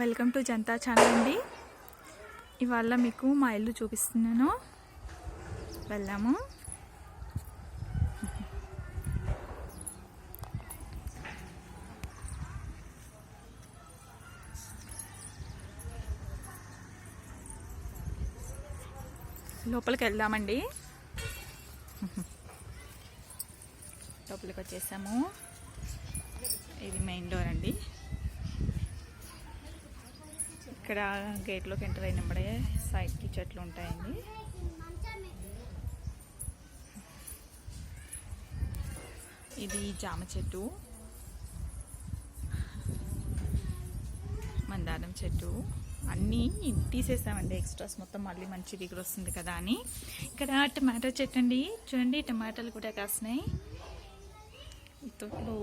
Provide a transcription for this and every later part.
Welcome to Janata channel అండి. ఇవాళ మీకు మా ఇల్లు చూపిస్తున్నాను. వెళ్దాము. లోపలికి వెళ్దామండి. లోపలికి వచ్చేసాము. ఇది మెయిన్ డోర్ అండి. ఇక్కడ గేట్లోకి ఎంటర్ అయినప్పుడే సైడ్కి చెట్లు ఉంటాయండి. ఇది జామ చెట్టు. మందారం చెట్టు. అన్నీ తీసేసామండి ఎక్స్ట్రాస్. మొత్తం మళ్ళీ మంచి దిగులు వస్తుంది కదా అని. ఇక్కడ టమాటో చెట్టు అండి. చూడండి టమాటాలు కూడా కాసినాయి. ఈ తోటలో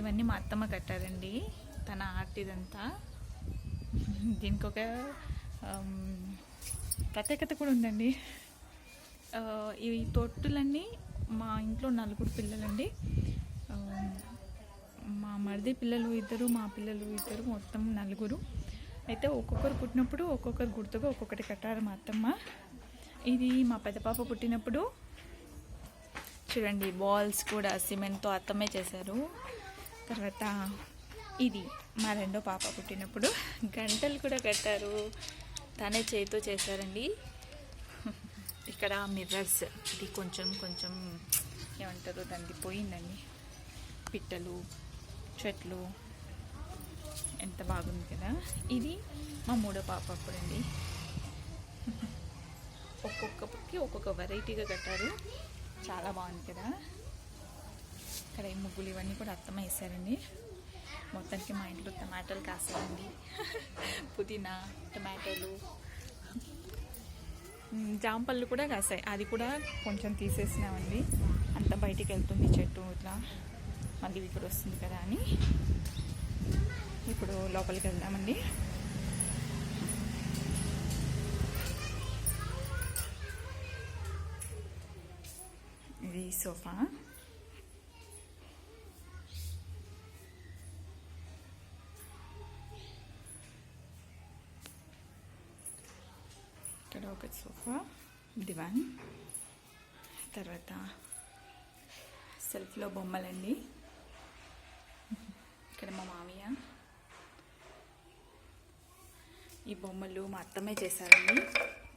ఇవన్నీ మా అత్తమ్మ కట్టారండి. తన ఆర్ట్ ఇదంతా. దీనికి ఒక ప్రత్యేకత కూడా ఉందండి. ఈ తొట్టులన్నీ మా ఇంట్లో నలుగురు పిల్లలండి. మా మరిది పిల్లలు ఇద్దరు మా పిల్లలు ఇద్దరు మొత్తం నలుగురు. అయితే ఒక్కొక్కరు పుట్టినప్పుడు ఒక్కొక్కరు గుర్తుగా ఒక్కొక్కటి కట్టారు మా అత్తమ్మ ఇది మా పెద్ద పాప పుట్టినప్పుడు చూడండి బాల్స్ కూడా సిమెంట్తో అత్తమే చేశారు. తర్వాత ఇది మా రెండో పాప పుట్టినప్పుడు. గంటలు కూడా కట్టారు. తనే చేతితో చేశారండి. ఇక్కడ మిర్రర్స్ ఇది కొంచెం కొంచెం ఏమంటారు? దానికి పోయిందండి. పిట్టలు చెట్లు. ఎంత బాగుంది కదా. ఇది మా మూడో పాప అప్పుడండి. ఒక్కొక్కకి ఒక్కొక్క వెరైటీగా కట్టారు. చాలా బాగుంది కదా. ఇక్కడ ఈ ముగ్గులు ఇవన్నీ కూడా అత్తమ్మ వేసారండి మొత్తానికి మా ఇంట్లో టమాటాలు కాసేయండి పుదీనా టమాటాలు. జాంపళ్ళు కూడా కాసాయి. అది కూడా కొంచెం తీసేసినామండి. అంత బయటికి వెళ్తుంది చెట్టు ఇట్లా. మళ్ళీ ఇప్పుడు వస్తుంది కదా అని. ఇప్పుడు లోపలికి వెళ్దామండి. ఇది సోఫా. ఇక్కడ ఒక సోఫా దివాన్ తర్వాత సెల్ఫ్లో బొమ్మలండి. ఇక్కడ మా మామయ్య. ఈ బొమ్మలు మా అత్తమ్మే చేశారండి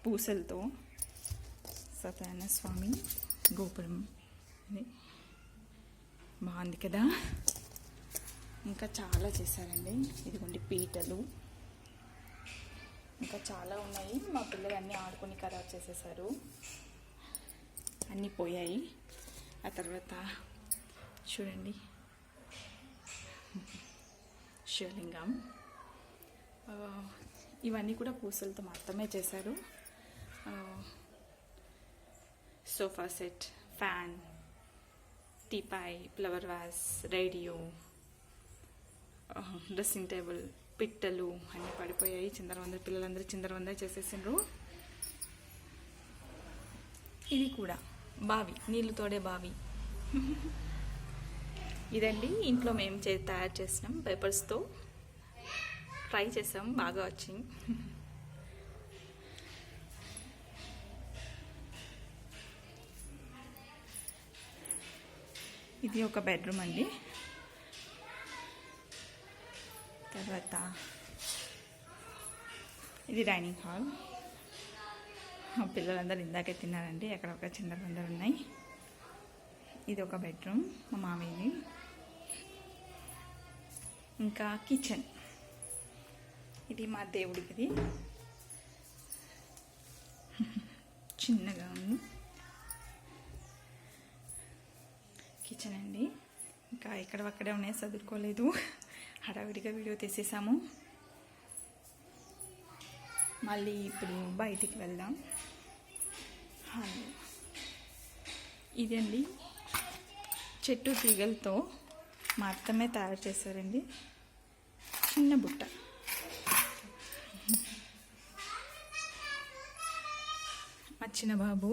పూసలతో. సత్యనారాయణ స్వామి గోపురం బాగుంది కదా? ఇంకా చాలా చేశారండి. ఇదిగోండి పీటలు. ఇంకా చాలా ఉన్నాయి. మా పిల్లలు అన్నీ ఆడుకొని ఖరాబ్ చేసేసారు. అన్నీ పోయాయి. ఆ తర్వాత చూడండి. శివలింగం. ఇవన్నీ కూడా పూసలతో మొత్తమే చేశారు. Sofa set fan teapoy flower vase radio dressing table పిట్టలు అన్నీ పడిపోయాయి. చిందరవంద పిల్లలందరూ చిందరవంద చేసేసిండ్రు. ఇది కూడా బావి నీళ్ళు తోడే బావి. ఇదండి. ఇంట్లో మేము చే తయారు చేసినాం పేపర్స్తో. ట్రై చేసాం. బాగా వచ్చింది. ఇది ఒక బెడ్రూమ్ అండి. తర్వాత ఇది డైనింగ్ హాల్. మా పిల్లలందరూ ఇందాకే తిన్నారండి. అక్కడ ఒక చిన్న బందరు ఉన్నాయి. ఇది ఒక బెడ్రూమ్ మా మామయ్యది. ఇంకా కిచెన్. ఇది మా దేవుడికి చిన్నగా ఉంది. కిచెన్ అండి. ఇంకా ఇక్కడ అక్కడే ఉన్నాయి చదువుకోలేదు హడావిడిగా వీడియో తీసేసాము. మళ్ళీ ఇప్పుడు బయటికి వెళ్దాం. హాల్ ఇదండి చెట్టు తీగలతో మా అత్తమే తయారు చేశారండి. చిన్న బుట్ట. మా చిన్న బాబు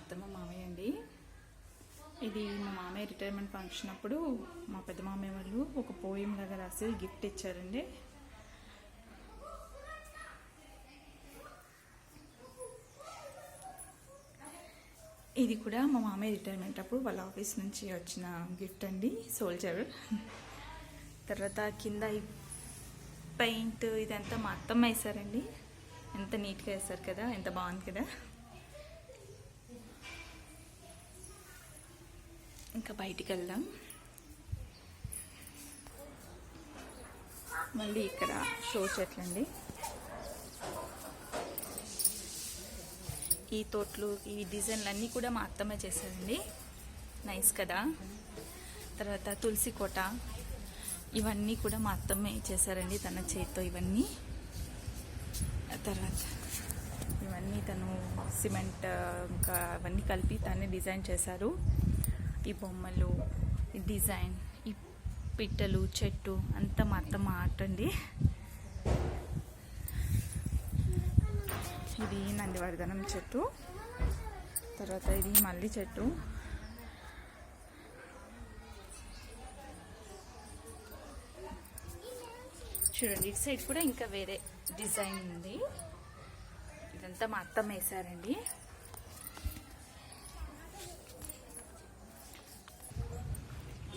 అత్తమ్మ మామయ్య అండి. ఇది మా మామయ్య రిటైర్మెంట్ ఫంక్షన్ అప్పుడు మా పెద్ద మామయ్య వాళ్ళు ఒక పోయం లాగా రాసి గిఫ్ట్ ఇచ్చారండి. ఇది కూడా మా మామయ్య రిటైర్మెంట్ అప్పుడు వాళ్ళ ఆఫీస్ నుంచి వచ్చిన గిఫ్ట్ అండి సోల్జర్ తర్వాత కింద పెయింట్ ఇదంతా మా అత్తమ్మ వేశారండి ఎంత నీట్గా వేసారు కదా ఎంత బాగుంది కదా. ఇంకా బయటికి వెళ్దాం. మళ్ళీ ఇక్కడ షో చెట్లండి ఈ తోట్లు ఈ డిజైన్లు అన్నీ కూడా మా అత్తమ్మ చేశారండి నైస్ కదా. తర్వాత తులసి కోట ఇవన్నీ కూడా మా అత్తమ్మే చేశారండి తన చేతితో ఇవన్నీ. తర్వాత ఇవన్నీ తను సిమెంట్ ఇంకా అవన్నీ కలిపి తనే డిజైన్ చేశారు. ఈ బొమ్మలు ఈ డిజైన్ ఈ పిట్టలు చెట్టు అంతా మా అత్తమ్మ ఆర్ట్ అండి ఇది నందివర్ధనం చెట్టు. తర్వాత ఇది మల్లి చెట్టు. చూడండి ఇటు సైడ్ కూడా ఇంకా వేరే డిజైన్ ఉంది. ఇదంతా మా అత్తమ్మ వేసారండి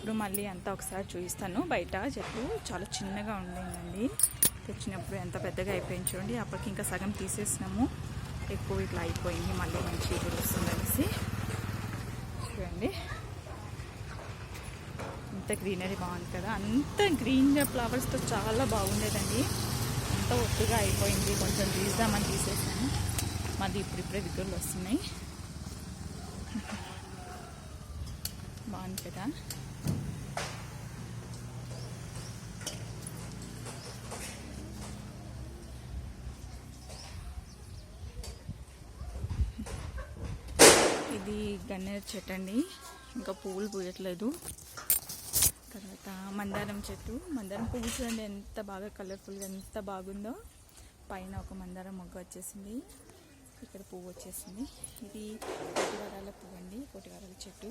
ఇప్పుడు మళ్ళీ అంతా ఒకసారి చూపిస్తాను. బయట చెట్టు చాలా చిన్నగా ఉండిందండి తెచ్చినప్పుడు ఎంత పెద్దగా అయిపోయింది చూడండి. అప్పటికి ఇంకా సగం తీసేసినాము. ఎక్కువ ఇట్లా అయిపోయింది. మళ్ళీ మంచి ఇప్పుడు వస్తుంది అనేసి. చూడండి. అంత గ్రీనరీ బాగుంది కదా. అంత గ్రీన్ ఫ్లవర్స్తో చాలా బాగుండేదండి. అంత ఒత్తుగా అయిపోయింది. కొంచెం తీద్దామని తీసేసాను. మళ్ళీ ఇప్పుడిప్పుడే విగ్గులు వస్తున్నాయి. బాగుంది కదా ఇది గన్నేరు చెట్టు అండి. ఇంకా పువ్వులు పూయట్లేదు. తర్వాత మందారం చెట్టు. మందారం పువ్వు చూడండి ఎంత బాగా కలర్ఫుల్గా ఎంత బాగుందో. పైన ఒక మందారం మొగ్గ వచ్చేసింది. ఇక్కడ పువ్వు వచ్చేసింది. ఇది పొటివారాల పువ్వు అండి. పొటివారాల చెట్టు.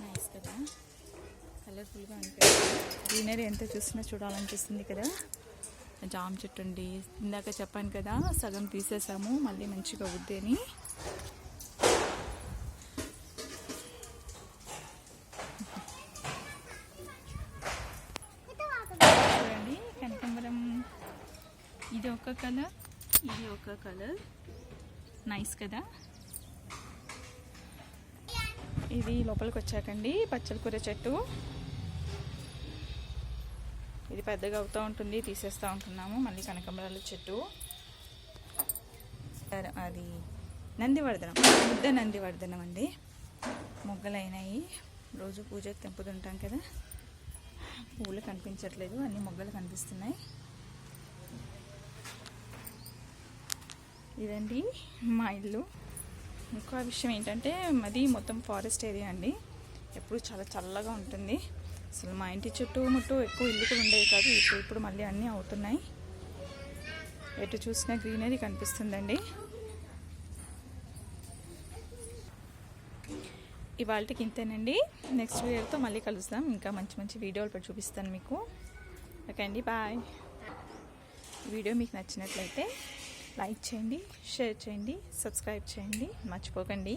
నైస్ కదా? కలర్ఫుల్గా ఉంటుంది గ్రీనరీ ఎంత చూసినా చూడాలనిపిస్తుంది కదా? జామ చెట్టు అండి. ఇందాక చెప్పాను కదా సగం తీసేసాము మళ్ళీ మంచిగా వద్దని ఇది ఒక కలర్. ఇది ఒక కలర్. నైస్ కదా? ఇది లోపలికి వచ్చాకండి పచ్చల కూర చెట్టు. ఇది పెద్దగా అవుతూ ఉంటుంది తీసేస్తూ ఉంటున్నాము మళ్ళీ కనకాంబరాల చెట్టు. అది నందివర్ధనం ముద్ద నందివర్ధనం అండి. మొగ్గలైనాయి. రోజు పూజకు తెంపుతుంటాం కదా. పువ్వులు కనిపించట్లేదు అన్ని మొగ్గలు కనిపిస్తున్నాయి. ఇదండి మా ఇల్లు. ఇంకో విషయం ఏంటంటే మాది మొత్తం ఫారెస్ట్ ఏరియా అండి. ఎప్పుడు చాలా చల్లగా ఉంటుంది. అసలు మా ఇంటి చుట్టూ ముట్టు ఎక్కువ ఇల్లు కూడా ఉండేవి కాదు. ఇప్పుడు ఇప్పుడు మళ్ళీ అన్నీ అవుతున్నాయి. ఎటు చూసినా గ్రీనరీ కనిపిస్తుందండి. ఇవాళకి ఇంతేనండి. నెక్స్ట్ వీడియోతో మళ్ళీ కలుస్తాం ఇంకా మంచి మంచి వీడియోలు పెట్టి చూపిస్తాను మీకు. ఓకే అండి బాయ్ వీడియో మీకు నచ్చినట్లయితే లైక్ చేయండి షేర్ చేయండి సబ్స్క్రైబ్ చేయండి. మర్చిపోకండి.